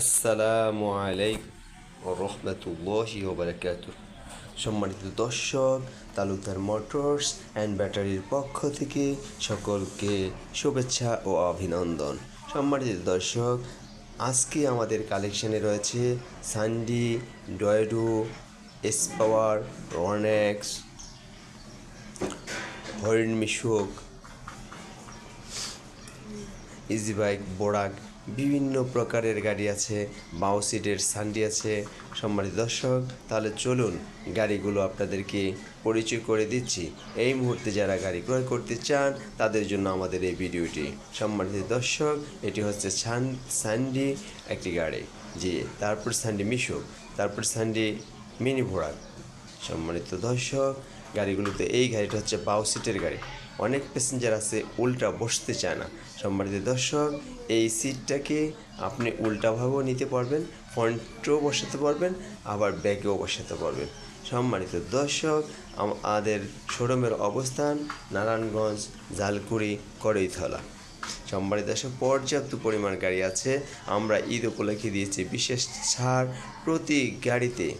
আসসালামু আলাইকুম রহমতুল্লাহি ওবরাকাত সম্মানিত দর্শক, তালুকদার মোটরস অ্যান্ড ব্যাটারির পক্ষ থেকে সকলকে শুভেচ্ছা ও অভিনন্দন। সম্মানিত দর্শক, আজকে আমাদের কালেকশনে রয়েছে সান্ডি ডয়েডো এসপাওয়ার রনেক্স হরিণ মিশুক ইজি বাইক বোরাক বিভিন্ন প্রকারের গাড়ি আছে বাউ সিটের সান্ডি আছে, সম্মানিত দর্শক, তাহলে চলুন গাড়িগুলো আপনাদেরকে পরিচয় করে দিচ্ছি। এই মুহূর্তে যারা গাড়ি ক্রয় করতে চান, তাদের জন্য আমাদের এই ভিডিওটি। সম্মানিত দর্শক, এটি হচ্ছে সান সান্ডি একটি গাড়ি জি তারপর সান্ডি মিশুক, তারপর সান্ডি মিনি ভোরাক। সম্মানিত দর্শক গাড়িগুলোতে। এই গাড়িটা হচ্ছে বাউ সিটের গাড়ি। অনেক প্যাসেঞ্জার আছে, উল্টা বসতে চায় না। সম্মানিত দর্শক, এই সিটটাকে আপনি উল্টাভাবেও নিতে পারবেন, ফ্রন্টেও বসাতে পারবেন, আবার ব্যাকেও বসাতে পারবেন। সম্মানিত দর্শক আমাদের শোরুমের অবস্থান নারায়ণগঞ্জ, জালকুড়ি করইথলা সম্মানিত দর্শক, পর্যাপ্ত পরিমাণ গাড়ি আছে। আমরা ঈদ উপলক্ষে দিয়েছি বিশেষ ছাড় প্রতি গাড়িতে।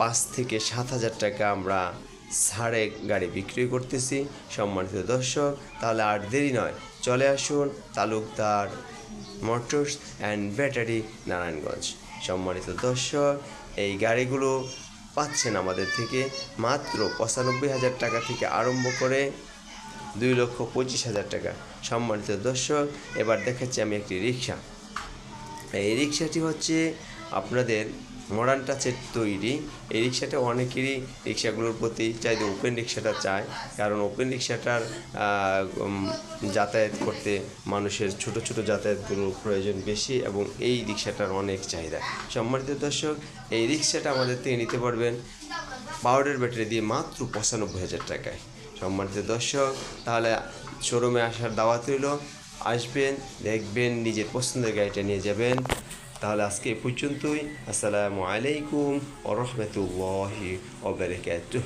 পাঁচ থেকে সাত হাজার টাকা আমরা ছাড়ে গাড়ি বিক্রি করতেছি। সম্মানিত দর্শক, তাহলে আর দেরি নয়। চলে আসুন Talukdar motors and battery Narayanganj. সম্মানিত দর্শক, এই গাড়িগুলো পাচ্ছেন আমাদের থেকে মাত্র পঁচানব্বই হাজার টাকা থেকে আরম্ভ করে দুই লক্ষ পঁচিশ হাজার টাকা। সম্মানিত দর্শক, এবার দেখাচ্ছি আমি একটি রিক্সা এই রিক্সাটি হচ্ছে আপনাদের মডার্ন টাচের তৈরি। এই রিক্সাটা অনেকেরই রিক্সাগুলোর প্রতি চাইতে ওপেন রিক্সাটা চায়। কারণ ওপেন রিক্সাটার যাতায়াত করতে মানুষের ছোট ছোট যাতায়াতগুলোর প্রয়োজন বেশি এবং এই রিক্সাটার অনেক চাহিদা। সম্মানিত দর্শক, এই রিক্সাটা আমাদের থেকে নিতে পারবেন পাউডার ব্যাটারি দিয়ে মাত্র পঁচানব্বই হাজার টাকায়। সম্মানিত দর্শক, তাহলে শোরুমে আসার দাওয়াত রইল। আসবেন, দেখবেন, নিজের পছন্দের গাড়িটা নিয়ে যাবেন। তাহলে আজকে এই পর্যন্তই। আসসালামু আলাইকুম ও রহমতুল্লাহি ওবরাকাতুহ